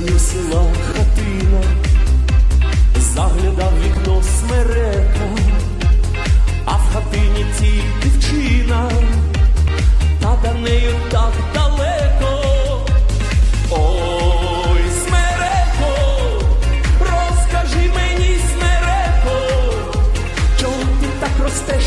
краю села хатина, заглядав вікно смерека, а в хатині тій дівчина, та до нею так далеко. Ой, смереко, розкажи мені, смереко, чого ти так ростеш?